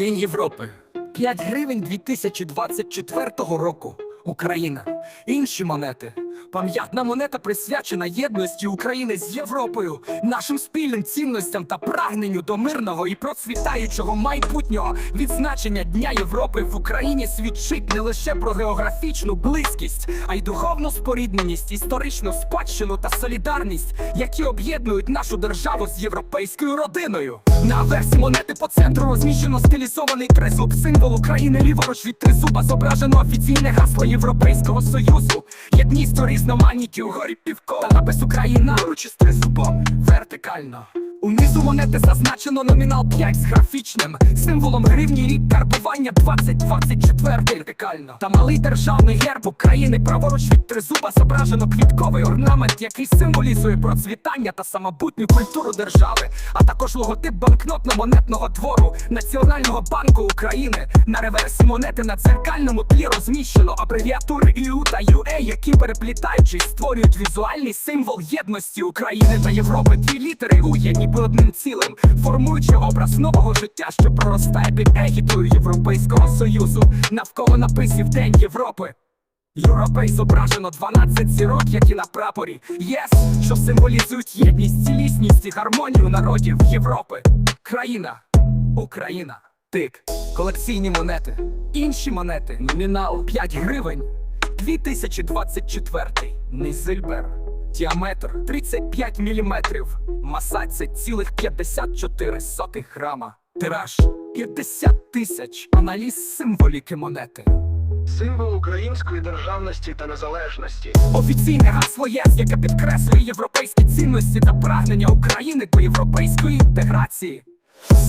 День Європи. 5 гривень 2024 року. Україна. Інші монети. Пам'ятна монета присвячена єдності України з Європою, нашим спільним цінностям та прагненню до мирного і процвітаючого майбутнього. Відзначення Дня Європи в Україні свідчить не лише про географічну близькість, а й духовну спорідненість, історичну спадщину та солідарність, які об'єднують нашу державу з європейською родиною. На версі монети по центру розміщено стилізований тризуб, символ України ліворуч від тризуба зображено офіційне гасло Європейського Союзу. Єдність у різноманітті угорі півкола та напис Україна поруч із тризубом вертикально. Унизу монети зазначено номінал 5 з графічним символом гривні рік карбування 2024 вертикально. Та малий державний герб України праворуч від тризуба зображено квітковий орнамент, який символізує процвітання та самобутню культуру держави, а також логотип банкнотно-монетного двору Національного банку України. На реверсі монети на дзеркальному тлі розміщено абревіатури ІУ та ЮЕ, які переплітаючись створюють візуальний символ єдності України та Європи. Дві літери У є ніби одним цілим, формуючи образ нового життя, що проростає під егідою Європейського Союзу. Навколо написів День Європи. Європей зображено 12 зірок, які на прапорі. ЄС, що символізують єдність, цілісність і гармонію народів Європи. Країна, Україна, тик, колекційні монети, інші монети, номінал 5 гривень, 2024, Низильбер, діаметр 35 мм, маса 10,54 грама, тираж 50 тисяч, аналіз символіки монети. Символ української державності та незалежності. Офіційне гасло ЄС, яке підкреслює європейські цінності та прагнення України до європейської інтеграції.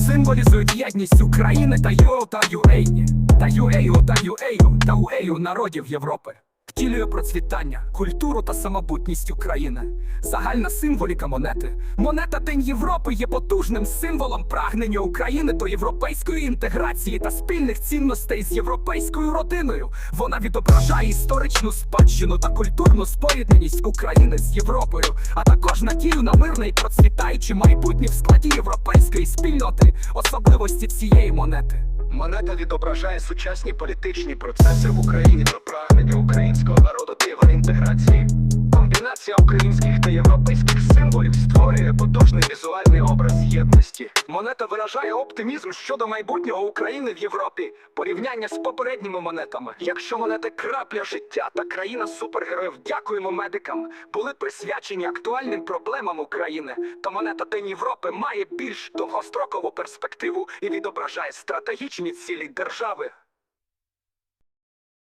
Символізують єдність України та ЮО та ЮЕЙ, та ЮЕЮ та ЮЕЮ та УЕЮ народів Європи. Втілює процвітання, культуру та самобутність України. Загальна символіка монети. Монета День Європи є потужним символом прагнення України до європейської інтеграції та спільних цінностей з європейською родиною. Вона відображає історичну спадщину та культурну спорідненість України з Європою, а також надію на мирне і процвітаюче майбутнє в складі європейської спільноти, особливості цієї монети. Монета відображає сучасні політичні процеси в Україні до прагнення українського народу до інтеграції. Комбінація українських та європейських символів створює потужний візуальний єдності. Монета виражає оптимізм щодо майбутнього України в Європі. Порівняння з попередніми монетами. Якщо монети крапля життя та країна супергероїв, дякуємо медикам, були присвячені актуальним проблемам України, то монета День Європи має більш довгострокову перспективу і відображає стратегічні цілі держави.